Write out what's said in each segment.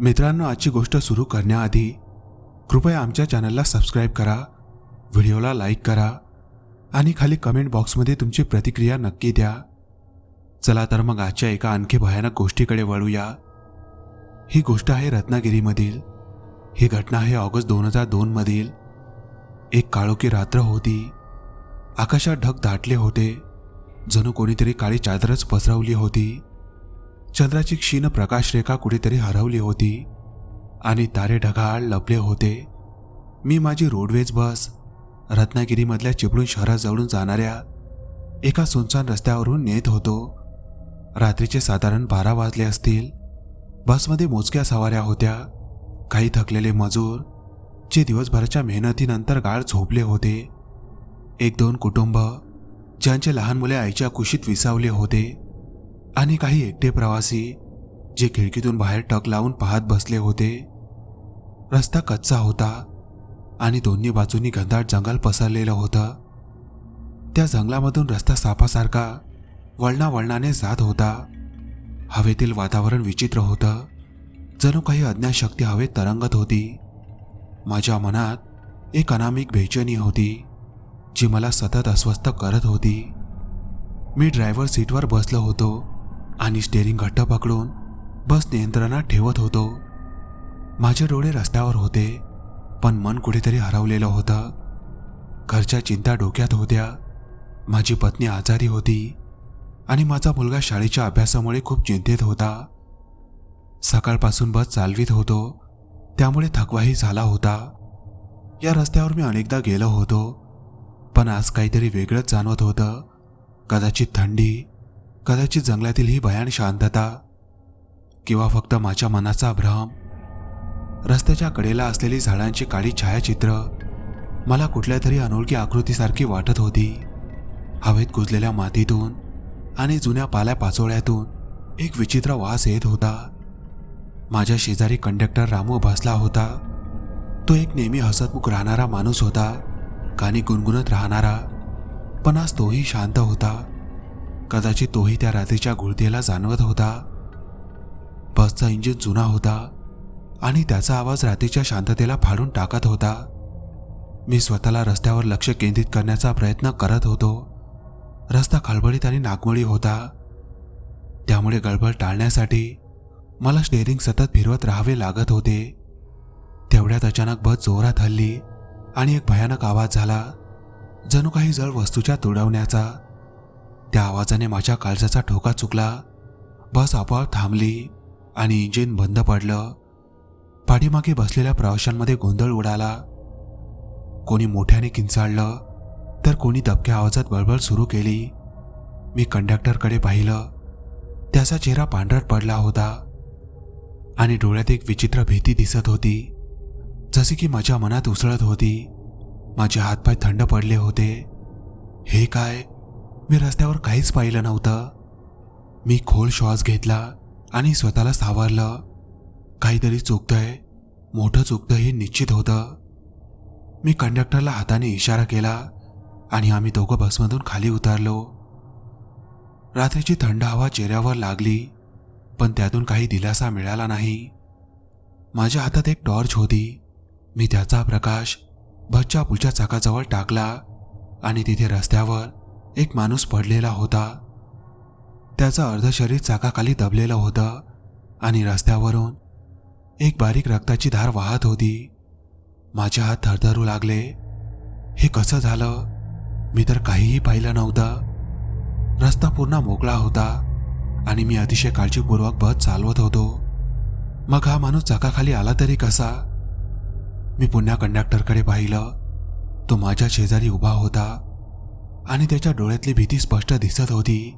मित्रांनो आजची गोष्ट सुरू करण्याआधी कृपया आमच्या चॅनलला सबस्क्राईब करा व्हिडिओला लाईक करा आणि खाली कमेंट बॉक्समध्ये तुमची प्रतिक्रिया नक्की द्या. चला तर मग आजच्या एका आणखी भयानक गोष्टीकडे वळूया. ही गोष्ट आहे रत्नागिरीमधील. ही घटना आहे ऑगस्ट दोन हजार दोनमधील एक काळोखी रात्र होती. आकाशात ढग दाटले होते. जणू कोणीतरी काळी चादरच पसरवली होती. चंद्राची क्षीण प्रकाशरेखा कुठेतरी हरवली होती आणि तारे ढगाळ लपले होते. मी माझी रोडवेज बस रत्नागिरीमधल्या चिपळूण शहराजवळून जाणाऱ्या एका सुनसान रस्त्यावरून नेत होतो. रात्रीचे साधारण बारा वाजले असतील. बसमध्ये मोजक्या सवाऱ्या होत्या. काही थकलेले मजूर जे दिवसभराच्या मेहनतीनंतर गाळ झोपले होते. एक दोन कुटुंब ज्यांचे लहान मुले आईच्या कुशीत विसावले होते. आणि काही एकटे प्रवासी जे खिडकीतून बाहेर टक लावून पाहत बसले होते. रस्ता कच्चा होता आणि दोन्ही बाजूंनी घनदाट जंगल पसरलेलं होतं. त्या जंगलामधून रस्ता सापासारखा वळणावळणाने जात होता. हवेतील वातावरण विचित्र होतं. जणू काही अज्ञात शक्ती हवेत तरंगत होती. माझ्या मनात एक अनामिक बेचनी होती जी मला सतत अस्वस्थ करत होती. मी ड्रायव्हर सीटवर बसलो होतो. आणि स्टेअरिंग घट्ट पकडून बस नियंत्रणात ठेवत होतो. माझे डोळे रस्त्यावर होते पण मन कुठेतरी हरवलेलं होतं. घरच्या चिंता डोक्यात होत्या. माझी पत्नी आजारी होती आणि माझा मुलगा शाळेच्या अभ्यासामुळे खूप चिंतेत होता. सकाळपासून बस चालवीत होतो त्यामुळे थकवाही झाला होता. या रस्त्यावर मी अनेकदा गेलो होतो पण आज काहीतरी वेगळंच जाणवत होतं. कदाचित थंडी कदाचित जंगलातील ही भयान शांतता किंवा फक्त माझ्या मनाचा भ्रम रस्त्याच्या कडेला असलेली झाडांची काळी छायाचित्र मला कुठल्या तरी अनोळखी आकृतीसारखी वाटत होती. हवेत कुजलेल्या मातीतून आणि जुन्या पाल्या पाचोळ्यातून एक विचित्र वास येत होता. माझ्या शेजारी कंडक्टर रामू बसला होता. तो एक नेहमी हसतमुख राहणारा माणूस होता कानी गुणगुणत राहणारा पण आज तोही शांत होता. कदाचित तोही त्या रात्रीच्या गुळतेला जाणवत होता. बसचा इंजिन जुना होता आणि त्याचा आवाज रात्रीच्या शांततेला फाडून टाकत होता. मी स्वतःला रस्त्यावर लक्ष केंद्रित करण्याचा प्रयत्न करत होतो. रस्ता खळबळीत आणि नागमोळी होता. त्यामुळे गडबड टाळण्यासाठी मला स्टेअरिंग सतत फिरवत राहावे लागत होते. तेवढ्यात अचानक बस जोरात हल्ली आणि एक भयानक आवाज झाला. जणू काही जळ वस्तूच्या तुडवण्याचा त्या आवाजाने माझ्या काळजाचा ठोका चुकला. बस आपोआप थांबली आणि इंजिन बंद पडलं. पाठीमागे बसलेल्या प्रवाशांमध्ये गोंधळ उडाला. कोणी मोठ्याने किंचाळलं तर कोणी दबक्या आवाजात बळबळ सुरू केली. मी कंडक्टरकडे पाहिलं. त्याचा चेहरा पांढरट पडला होता आणि डोळ्यात एक विचित्र भीती दिसत होती. जसे की माझ्या मनात उसळत होती. माझे हातपाय थंड पडले होते. हे काय? मी रस्त्यावर काहीच पाहिलं नव्हतं. मी खोल श्वास घेतला आणि स्वतःला सावरलं. काहीतरी चुकतंय मोठं चुकतं हे निश्चित होतं. मी कंडक्टरला हाताने इशारा केला आणि आम्ही दोघं बसमधून खाली उतरलो. रात्रीची थंड हवा चेहऱ्यावर लागली पण त्यातून काही दिलासा मिळाला नाही. माझ्या हातात एक टॉर्च होती. मी त्याचा प्रकाश बसच्या पुलच्या चाकाजवळ टाकला आणि तिथे रस्त्यावर एक माणूस पडलेला होता. त्याचं अर्ध शरीर चाकाखाली दबलेलं होतं आणि रस्त्यावरून एक बारीक रक्ताची धार वाहत होती. माझे हात थरथरू लागले. हे कसं झालं? मी तर काहीही पाहिलं नव्हतं. रस्ता पूर्ण मोकळा होता आणि मी अतिशय काळजीपूर्वक बस चालवत होतो. मग हा माणूस चाकाखाली आला तरी कसा? मी पुन्हा कंडक्टरकडे पाहिलं. तो माझ्या शेजारी उभा होता. आणि त्याच्या डोळ्यातली भीती स्पष्ट दिसत होती.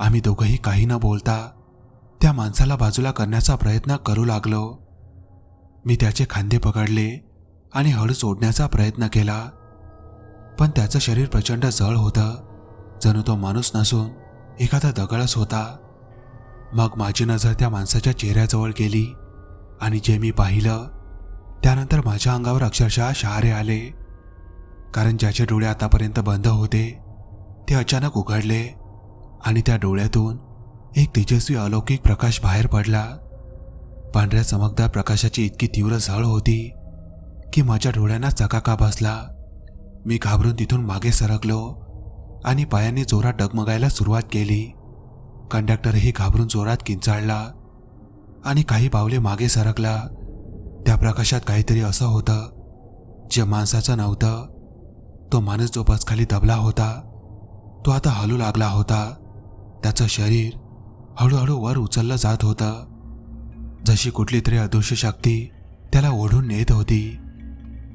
आम्ही दोघंही काही न बोलता त्या माणसाला बाजूला करण्याचा प्रयत्न करू लागलो. मी त्याचे खांदे पकडले आणि हळू सोडण्याचा प्रयत्न केला. पण त्याचं शरीर प्रचंड जळ होतं. जणू तो माणूस नसून एखादा दगडच होता. मग माझी नजर त्या माणसाच्या चेहऱ्याजवळ गेली आणि जे मी पाहिलं त्यानंतर माझ्या अंगावर अक्षरशः शहारे आले. कारण ज्याचे डोळे आतापर्यंत बंद होते ते अचानक उघडले आणि त्या डोळ्यातून एक तेजस्वी अलौकिक प्रकाश बाहेर पडला. पांढऱ्या चमकदार प्रकाशाची इतकी तीव्र झळ होती की माझ्या डोळ्यांना चकाका बसला. मी घाबरून तिथून मागे सरकलो आणि पायांनी जोरात डगमगायला सुरुवात केली. कंडक्टरही घाबरून जोरात किंचाळला आणि काही पावले मागे सरकला. त्या प्रकाशात काहीतरी असं होतं जे माणसाचं नव्हतं. तो माणूस जो बसखाली दबला होता. तो आता हलू लागला होता. त्याचं शरीर हळूहळू वर उचललं जात होतं. जशी कुठली तरी अदृश्य शक्ती त्याला ओढून नेत होती.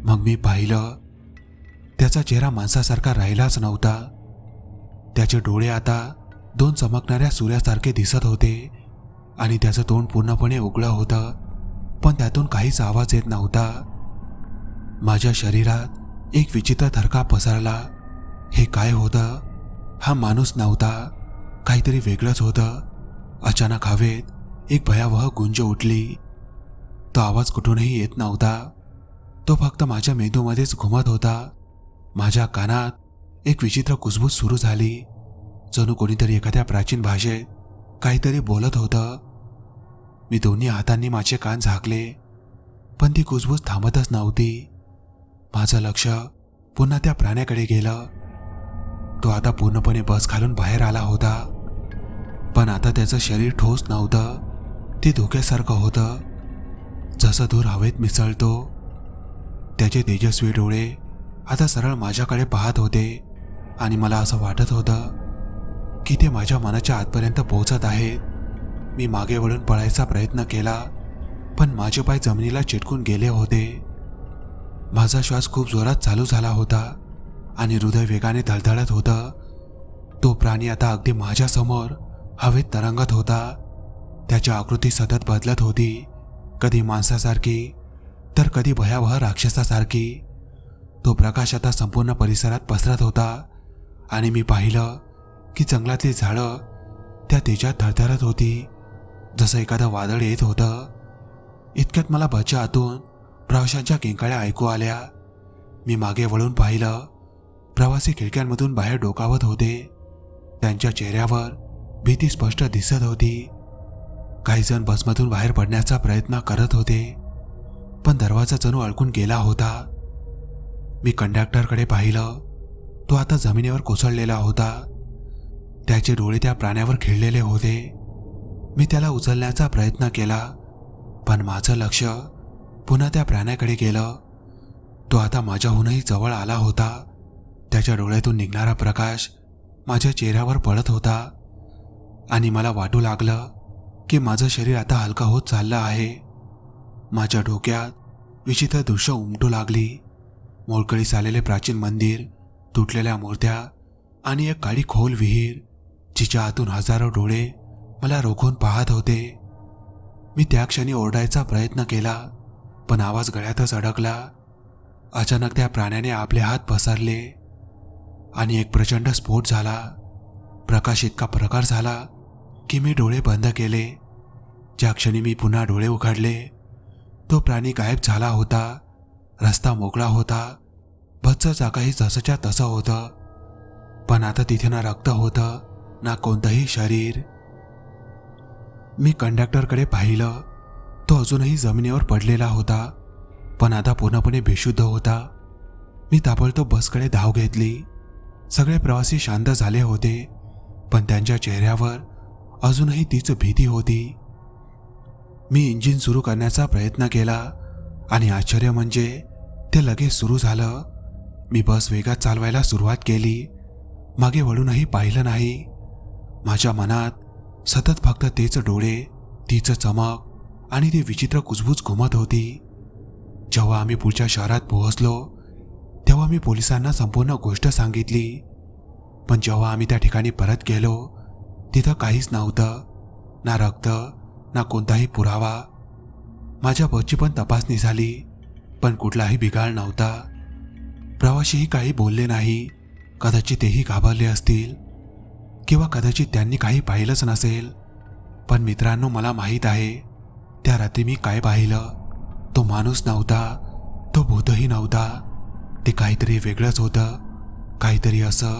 मग मी पाहिलं त्याचा चेहरा माणसासारखा राहिलाच नव्हता. त्याचे डोळे आता दोन चमकणाऱ्या सूर्यासारखे दिसत होते आणि त्याचं तोंड पूर्णपणे उघडं होतं पण त्यातून काहीच आवाज येत नव्हता. माझ्या शरीरात एक विचित्र थरका पसरला. हे काय होतं? हा माणूस नव्हता. काहीतरी वेगळंच होतं. अचानक हवेत एक भयावह गुंज उठली. तो आवाज कुठूनही येत नव्हता. तो फक्त माझ्या मेंदूमध्येच घुमत होता. माझ्या कानात एक विचित्र कुजबूज सुरू झाली. जणू कोणीतरी एखाद्या प्राचीन भाषेत काहीतरी बोलत होतं. मी दोन्ही हातांनी माझे कान झाकले पण ती कुजबूज थांबतच नव्हती. माझं लक्ष पुन्हा त्या प्राण्याकडे गेलं. तो आता पूर्णपणे बस घालून बाहेर आला होता. पण आता त्याचं शरीर ठोस नव्हतं. ते धोक्यासारखं होतं. जसं धूर हवेत मिसळतो. त्याचे तेजस्वी डोळे आता सरळ माझ्याकडे पाहत होते. आणि मला असं वाटत होतं की ते माझ्या मनाच्या आतपर्यंत पोहोचत आहेत मी मागे वळून पळायचा प्रयत्न केला पण माझे पाय जमिनीला चिटकून गेले होते. माझा श्वास खूप जोरात चालू झाला होता आणि हृदय वेगाने धडधडत होतं. तो प्राणी आता अगदी माझ्यासमोर हवेत तरंगत होता. त्याची आकृती सतत बदलत होती. कधी माणसासारखी तर कधी भयावह राक्षसासारखी. तो प्रकाश आता संपूर्ण परिसरात पसरत होता आणि मी पाहिलं की जंगलातली झाडं त्या तेजात थरथरत होती. जसं एखादं वादळ येत होतं. इतक्यात मला बच्या आतून प्रवाशांच्या किंकाळ्या ऐकू आल्या. मी मागे वळून पाहिलं. प्रवासी खिडक्यांमधून बाहेर डोकावत होते. त्यांच्या चेहऱ्यावर भीती स्पष्ट दिसत होती. काही जण बसमधून बाहेर पडण्याचा प्रयत्न करत होते. पण दरवाजा जणू अडकून गेला होता. मी कंडक्टरकडे पाहिलं. तो आता जमिनीवर कोसळलेला होता. त्याचे डोळे त्या प्राण्यावर खिळलेले होते. मी त्याला उचलण्याचा प्रयत्न केला. पण माझं लक्ष पुन्हा त्या प्राण्याकडे गेलं. तो आता माझ्याहूनही जवळ आला होता. त्याच्या डोळ्यातून निघणारा प्रकाश माझ्या चेहऱ्यावर पडत होता. आणि मला वाटू लागलं की माझं शरीर आता हलका होत चाललं आहे. माझ्या डोक्यात विचित्र दृश्य उमटू लागली. मोळकळीस आलेले प्राचीन मंदिर तुटलेल्या मूर्त्या आणि एक काळी खोल विहीर जिच्या आतून हजारो डोळे मला रोखून पाहत होते. मी त्या क्षणी ओरडायचा प्रयत्न केला. पण आवाज गळ्यातच अडकला. अचानक त्या प्राण्याने आपले हात पसरले आणि एक प्रचंड स्फोट झाला. प्रकाश इतका प्रकार झाला की मी डोळे बंद केले. ज्या क्षणी मी पुन्हा डोळे उघडले तो प्राणी गायब झाला होता रस्ता मोकळा होता भच्च जागाही जसंच्या तसं होतं. पण आता तिथे ना रक्त होतं ना कोणतंही शरीर. मी कंडक्टरकडे पाहिलं. तो अजूनही जमिनीवर पडलेला होता पण आता पूर्णपणे बेशुद्ध होता. मी ताबडतोब बसकडे धाव घेतली. सगळे प्रवासी शांत झाले होते पण त्यांच्या चेहऱ्यावर अजूनही तीच भीती होती. मी इंजिन सुरू करण्याचा प्रयत्न केला आणि आश्चर्य म्हणजे ते लगेच सुरू झालं. मी बस वेगात चालवायला सुरुवात केली. मागे वळूनही पाहिलं नाही. माझ्या मनात सतत फक्त तेच डोळे तीच चमक आणि ती विचित्र कुजबूज घुमत होती. जेव्हा आम्ही पुढच्या शहरात पोहोचलो तेव्हा मी पोलिसांना संपूर्ण गोष्ट सांगितली. पण जेव्हा आम्ही त्या ठिकाणी परत गेलो तिथं काहीच नव्हतं. ना रक्त ना कोणताही पुरावा. माझ्या बसची पण तपासणी झाली पण कुठलाही बिघाड नव्हता. प्रवाशीही काही बोलले नाही कदाचित तेही घाबरले असतील किंवा कदाचित त्यांनी काही पाहिलंच नसेल. पण मित्रांनो मला माहीत आहे त्या रात्री मी काय पाहिलं? तो माणूस नव्हता तो भूतही नव्हता. ते काहीतरी वेगळंच होतं काहीतरी असं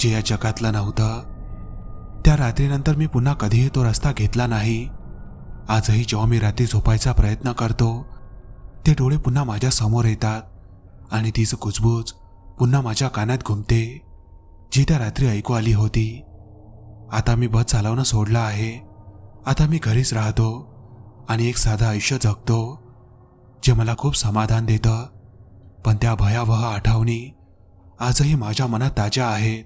जे या जगातलं नव्हतं. त्या रात्रीनंतर मी पुन्हा कधीही तो रस्ता घेतला नाही. आजही जेव्हा मी रात्री झोपायचा प्रयत्न करतो ते डोळे पुन्हा माझ्यासमोर येतात आणि तीच कुजबूज पुन्हा माझ्या कानात घुमते जी त्या रात्री ऐकू आली होती. आता मी बस चालवणं सोडलं आहे. आता मी घरीच राहतो. आणि एक साधं आयुष्य जगतो जे मला खूप समाधान देतं. पण त्या भयावह आठवणी आजही माझ्या मनात ताज्या आहेत.